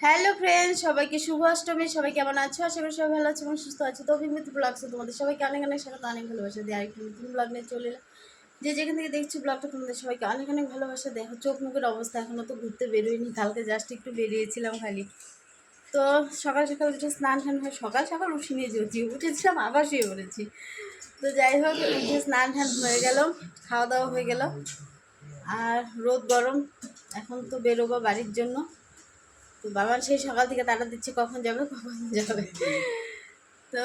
Hello friends সবাইকে শুভ অষ্টমী। সবাই কেমন আছো? আশা করি সবাই ভালো আছে এবং সুস্থ আছে। তো অভিমিত ব্লগসে তোমাদের সবাইকে অনেক অনেক স্বাগত, অনেক ভালোবাসা দিয়ে আরেকটি নতুন ব্লগ নিয়ে চলে এলাম। যে যেখান থেকে দেখছি ব্লগটা তোমাদের সবাইকে অনেক অনেক ভালোবাসা। দেখো, চোখ মুখের অবস্থা এখনও তো ঘুরতে বেরোয়নি। কালকে জাস্ট একটু বেরিয়েছিলাম খালি। তো সকাল সকাল উঠে স্নান টান হয়ে, সকাল সকাল উঠে নিয়ে যেছি উঠেছিলাম, আবার শুয়ে পড়েছি। তো যাই হোক, উঠে স্নান টান হয়ে গেল, খাওয়া দাওয়া হয়ে গেল। আর রোদ গরম, এখন তো বেরোবো বাড়ির জন্য। তো বাবা সেই সকাল থেকে তাড়া দিচ্ছে কখন যাবে কখন যাবে। তো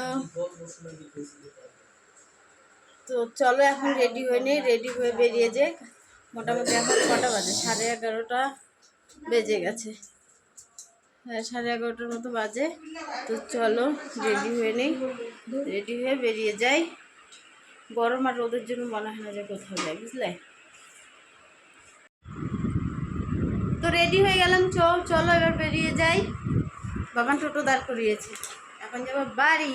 তো চলো এখন রেডি হয়ে নেই রেডি হয়ে বেরিয়ে যে মোটামুটি এখন কটা বাজে, সাড়ে এগারোটা বেজে গেছে। হ্যাঁ সাড়ে এগারোটার মতো বাজে। তো চলো রেডি হয়ে নেই রেডি হয়ে বেরিয়ে যাই। গরম আর রোদের জন্য মনে হয় না যে কোথাও যায় বুঝলে? রেডি হয়ে গেলাম, চল, চলো এবার বেরিয়ে যাই। বাবান টোটো দাঁড় করিয়েছে। এখন যাব বাড়ি।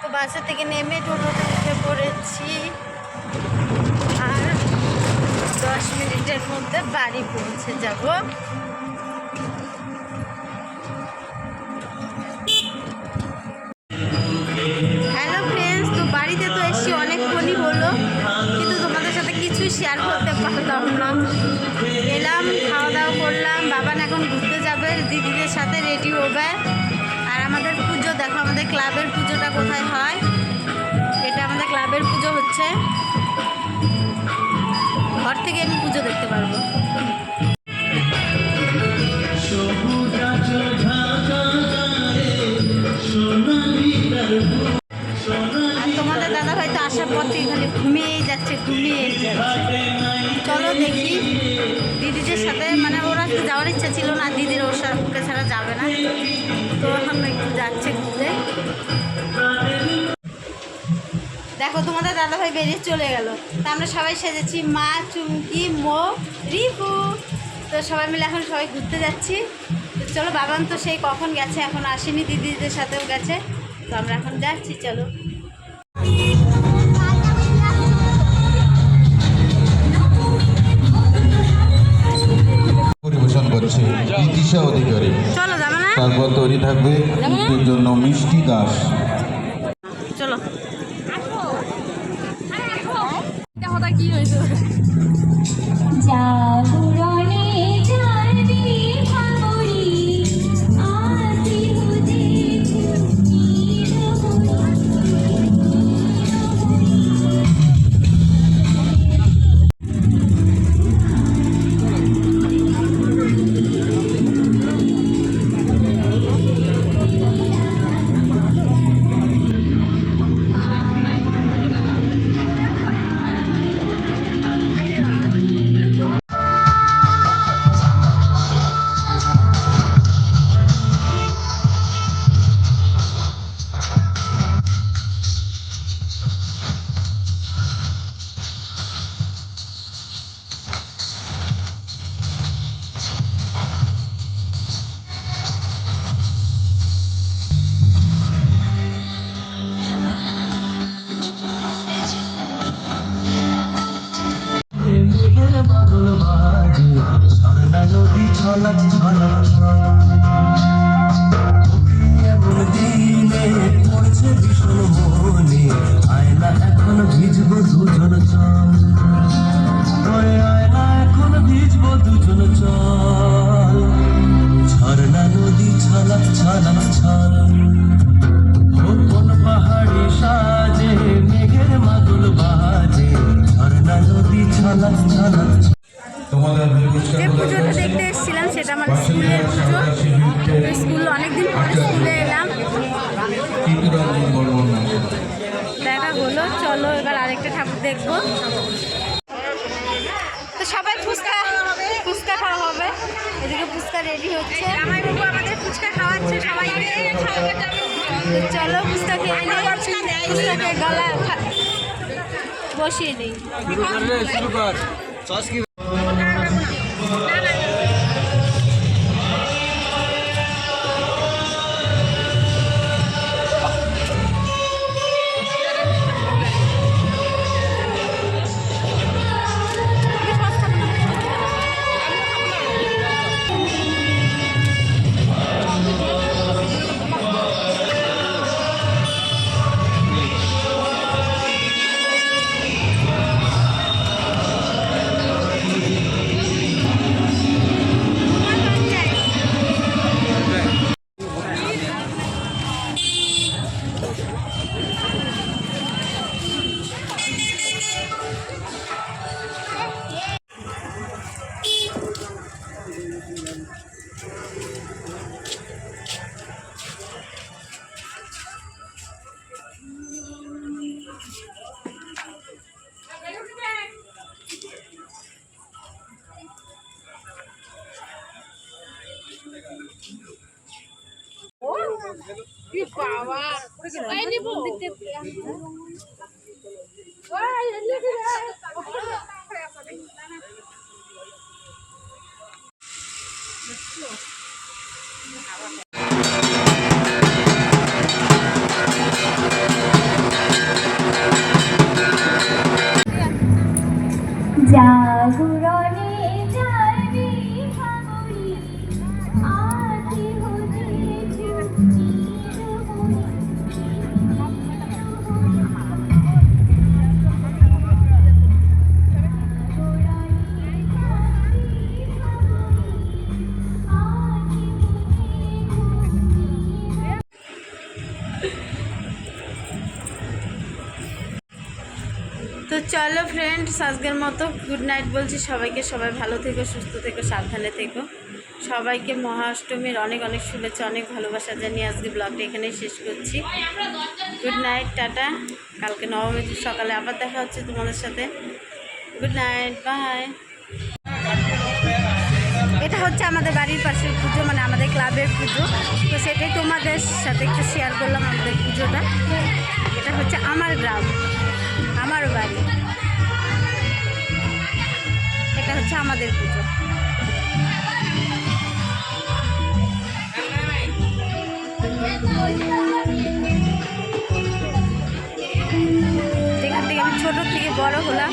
তো বাসা থেকে নেমে টোটোতে উঠে পড়েছি। আর দশ মিনিটের মধ্যে বাড়ি পৌঁছে যাব। করলাম বাবান এখন ঘুরতে যাবে, দিদিদের সাথে রেডি হবে। আর আমাদের পুজো, দেখো আমাদের ক্লাবের পুজোটা কোথায় হয়? এটা আমাদের ক্লাবের পুজো হচ্ছে। ঘর থেকে আমি পুজো দেখতে পারব। তোমাদের দাদা হয়তো আসার পথে এখানে ঘুমিয়েই যাচ্ছে ঘুমিয়ে যাচ্ছে। চলো দেখি দিদিদের সাথে মানে ওর আজকে যাওয়ার ইচ্ছা ছিল না, দিদির ওর সাথে ছাড়া যাবে না। তো এখন একটু যাচ্ছে ঘুরতে। দেখো, তোমাদের দাদাভাই বেরিয়ে চলে গেল। তা আমরা সবাই সেজেছি, মা, চুমকি, মো, রিপু। তো সবাই মিলে এখন সবাই ঘুরতে যাচ্ছি। তো চলো বাবান তো সেই কখন গেছে, এখন আসেনি, দিদিদের সাথেও গেছে। তো আমরা এখন যাচ্ছি, চলো। করছে অধিকারী। তারপর তৈরি থাকবে নৃত্যের জন্য মিষ্টি দাস। যে পুজোটা দেখতে এসেছিলাম সেটা আমার স্কুলের পুজো। স্কুল অনেকদিন পরে স্কুলে এলাম। দেখা হলো চলো এবার আরেকটা ঠাকুর দেখব। তো সবাই ফুচকা ফুচকা খাওয়া হবে। এদিকে ফুচকা রেডি হচ্ছে। আমাদের ফুচকা খাওয়াচ্ছে সবাইকে চলো ফুচকা খেয়ে নিই ফুচকাকে গলা বসিয়ে নিই। জাগরণে চলো ফ্রেন্ডস আজকের মতো গুড নাইট বলছি সবাইকে। সবাই ভালো থেকো, সুস্থ থেকো, সাবধানে থেকো। সবাইকে মহাষ্টমীর অনেক অনেক শুভেচ্ছা, অনেক ভালোবাসা জানিয়ে আজকে ব্লগটা এখানেই শেষ করছি। Good night tata. কালকে নবমী সকালে আবার দেখা হচ্ছে তোমাদের সাথে। গুড নাইট বাই এটা হচ্ছে আমাদের বাড়ির পাশের পুজো মানে আমাদের ক্লাবের পুজো। তো সেটাই তোমাদের সাথে একটু শেয়ার করলাম আমাদের পুজোটা। এটা হচ্ছে আমার গ্রাম। আমার বাড়ি। এটা হচ্ছে আমাদের পুজো। যেখান থেকে আমি ছোট থেকে বড় হলাম।